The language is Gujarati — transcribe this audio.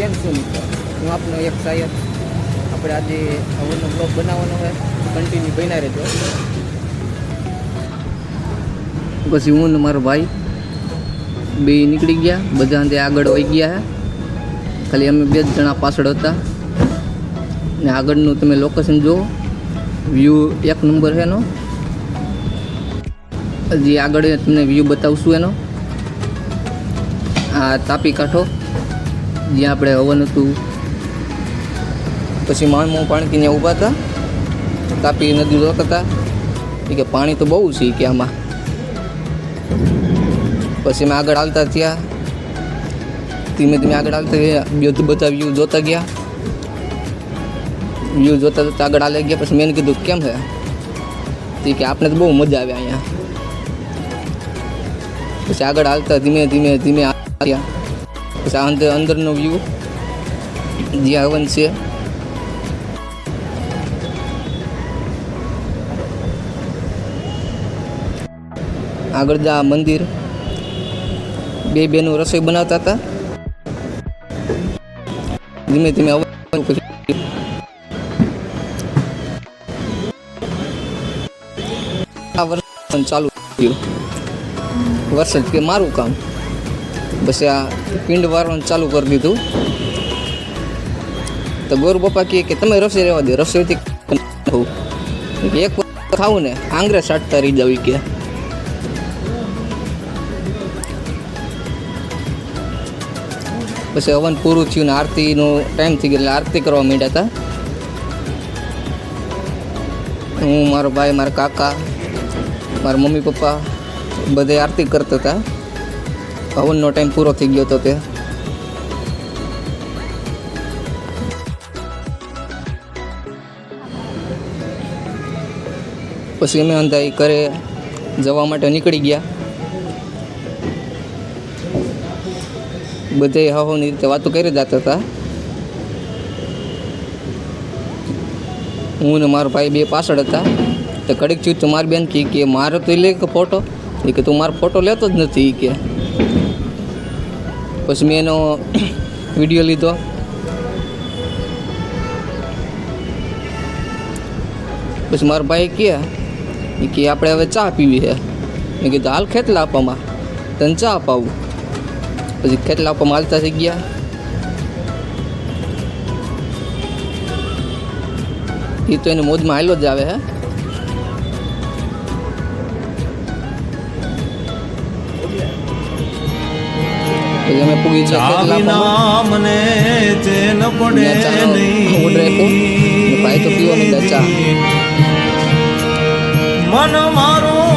કેમ શું મિત્રો હું આપનો એક સાયદ આપણે આજે હવનનો બ્લોગ બનાવવાનો હોય કન્ટિન્યુ બન્યા રહેજો. પછી હું ને મારો ભાઈ બે નીકળી ગયા, બધા તે આગળ વહી ગયા ખાલી અમે બે જ જણા પાછળ હતા. ને આગળનું તમે લોકેશન જુઓ. વ્યૂ એક નંબર છે એનો. હજી આગળ તમને વ્યૂ બતાવશું એનો. આ તાપી કાંઠો. જ્યાં આપણે હવન હતું. પછી માણમો પાણી ત્યાં ઊભા હતા. તાપી નદી રોક હતા એ કે પાણી તો બહુ છે કે આમાં. પછી અમે આગળ હાલતા થયા. ધીમે ધીમે આગળ હાલતા ગયા બધું બધા વ્યૂ જોતા ગયા. વ્યૂ જોતા જોતા આગળ હાલે ગયા. પછી મેં કીધું, કેમ છે તે કે આપણે તો બહુ મજા આવે અહીંયા. પછી આગળ હાલતા ધીમે ધીમે ધીમે આવ્યા અંદર અંદરનો વ્યૂ હવન છે. આગળ જા મંદિર. બે બેનો રસોઈ બનાવતા હતા. ધીમે ધીમે આ વર્ષ ચાલુ થયું. વર્ષ કે મારું કામ. પછી આ પિંડ વારવાનું ચાલુ કરી દીધું. તો ગોર બાપા કહે કે તમે રસોઈ રહેવા દો, રસોઈથી એક વખત ખાવું ને આંગરે સાટતા રહી જવી કે. પછી હવન પૂરું થયું ને આરતીનો ટાઈમ થઈ ગયો એટલે આરતી કરવા માંડ્યા હતા હું, મારો ભાઈ, મારા કાકા, મારા મમ્મી, પપ્પા, બધે આરતી કરતા હતા હવનનો ટાઈમ પૂરો થઈ ગયો હતો તે. પછી અમે અંધાઈ ઘરે જવા માટે નીકળી ગયા. બધે હવાની રીતે વાતો કરી જતા હતા. હું ને મારો ભાઈ બે પાછળ હતા. તો કડીક તો મારી બેન કે મારે તો લે કે ફોટો. એ કે તું મારો ફોટો લેતો જ નથી કે. પછી મેં એનો વીડિયો લીધો. પછી મારા ભાઈ કહે કે આપણે હવે ચા પીવી છે. મેં કીધું, હાલ ખેતલા આપવામાં. તને ચા અપાવું. પછી ખેતલા આપવામાં હાલતા થઈ ગયા. એ તો એને મોજમાં હાલો જ આવે, હે. પછી અમે પૂગી ગયા મને પડે મેં ચાનો order આપ્યો. ને ભાઈ તો પીવા માંડ્યા ચા. નહીં મન મારું